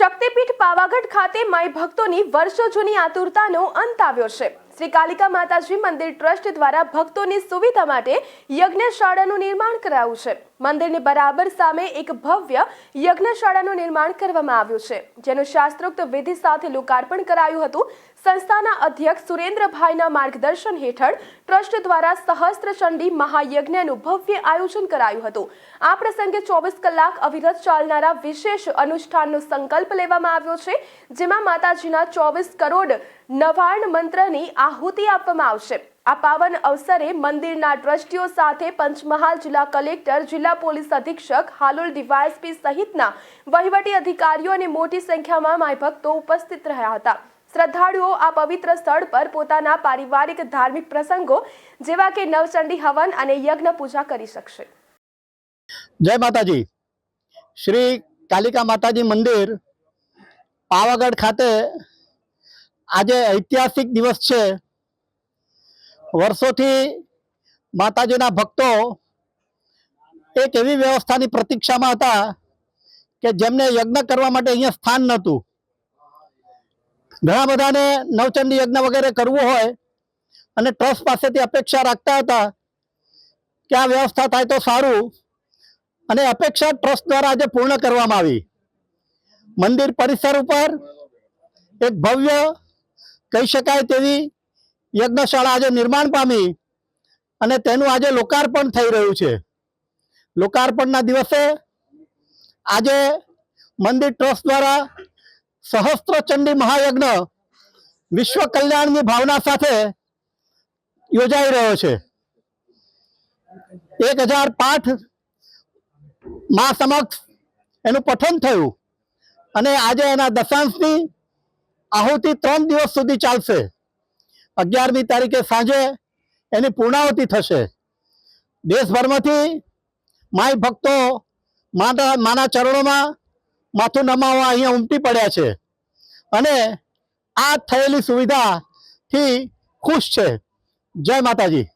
શક્તિપીઠ પાવાગઢ ખાતે માઈ ભક્તોની વર્ષો જૂની આતુરતાનો અંત આવ્યો છે. શ્રી કાલિકા માતાજી મંદિર ટ્રસ્ટ દ્વારા ભક્તોની સુવિધા માટે યજ્ઞશાળાનું નિર્માણ કરાયું છે. મંદિરની બરાબર સામે એક ભવ્ય યજ્ઞશાળાનું નિર્માણ કરવામાં આવ્યું છે, જેનું શાસ્ત્રોક્ત વિધિ સાથે લોકાર્પણ કરાયું હતું. સંસ્થાના અધ્યક્ષ સુરેન્દ્રભાઈના માર્ગદર્શન હેઠળ ટ્રસ્ટ દ્વારા સહસ્ત્ર ચંડી મહાયજ્ઞનું ભવ્ય આયોજન કરાયું હતું. આ પ્રસંગે ચોવીસ કલાક અવિરત ચાલનારા વિશેષ અનુષ્ઠાનનો સંકલ્પ લેવામાં આવ્યો છે, જેમાં માતાજીના ચોવીસ કરોડ નવાર્ણ મંત્રની આહુતિ આપવામાં આવશે. આ પાવન અવસરે મંદિરના ટ્રસ્ટીઓ સાથે પંચમહાલ જિલ્લા કલેક્ટર, જિલ્લા પોલીસ અધિક્ષક, હાલોલ ડીવાયએસપી સહિતના વહીવટી અધિકારીઓ અને મોટી સંખ્યામાં માય ભક્તો ઉપસ્થિત રહ્યા હતા. શ્રદ્ધાળુઓ આ પવિત્ર સ્થળ પર પોતાના પારિવારિક ધાર્મિક પ્રસંગો જેવા કે નવચંડી હવન અને યજ્ઞ પૂજા કરી શકશે. જય માતાજી. શ્રી કાલિકા માતાજી મંદિર, પાવાગઢ ખાતે આજે ઐતિહાસિક દિવસ છે. વર્ષોથી માતાજીના ભક્તો એક એવી વ્યવસ્થાની પ્રતીક્ષામાં હતા કે જેમને યજ્ઞ કરવા માટે અહીંયા સ્થાન નહોતું. ઘણા બધાને નવચંડી યજ્ઞ વગેરે કરવું હોય અને ટ્રસ્ટ પાસેથી અપેક્ષા રાખતા હતા કે આ વ્યવસ્થા થાય તો સારું અને અપેક્ષા ટ્રસ્ટ દ્વારા આજે પૂર્ણ કરવામાં આવી. મંદિર પરિસર ઉપર એક ભવ્ય, કહી શકાય તેવી યજ્ઞશાળા આજે નિર્માણ પામી અને તેનું આજે લોકાર્પણ થઈ રહ્યું છે. લોકાર્પણના દિવસે આજે મંદિર ટ્રસ્ટ દ્વારા સહસ્ત્ર ચંડી મહાયજ્ઞ વિશ્વ કલ્યાણની ભાવના સાથે યોજાઈ રહ્યો છે. એક હજાર પાઠમાં સમક્ષ એનું પઠન થયું અને આજે એના દશાંશની આહુતિ ત્રણ દિવસ સુધી ચાલશે. અગિયારમી તારીખે સાંજે એની પૂર્ણાવતી થશે. દેશભરમાંથી માય ભક્તો માતા માના ચરણોમાં માથું નમાવવા અહીંયા ઉમટી પડ્યા છે. અને આ થયેલી સુવિધાથી ખુશ છે. જય માતાજી.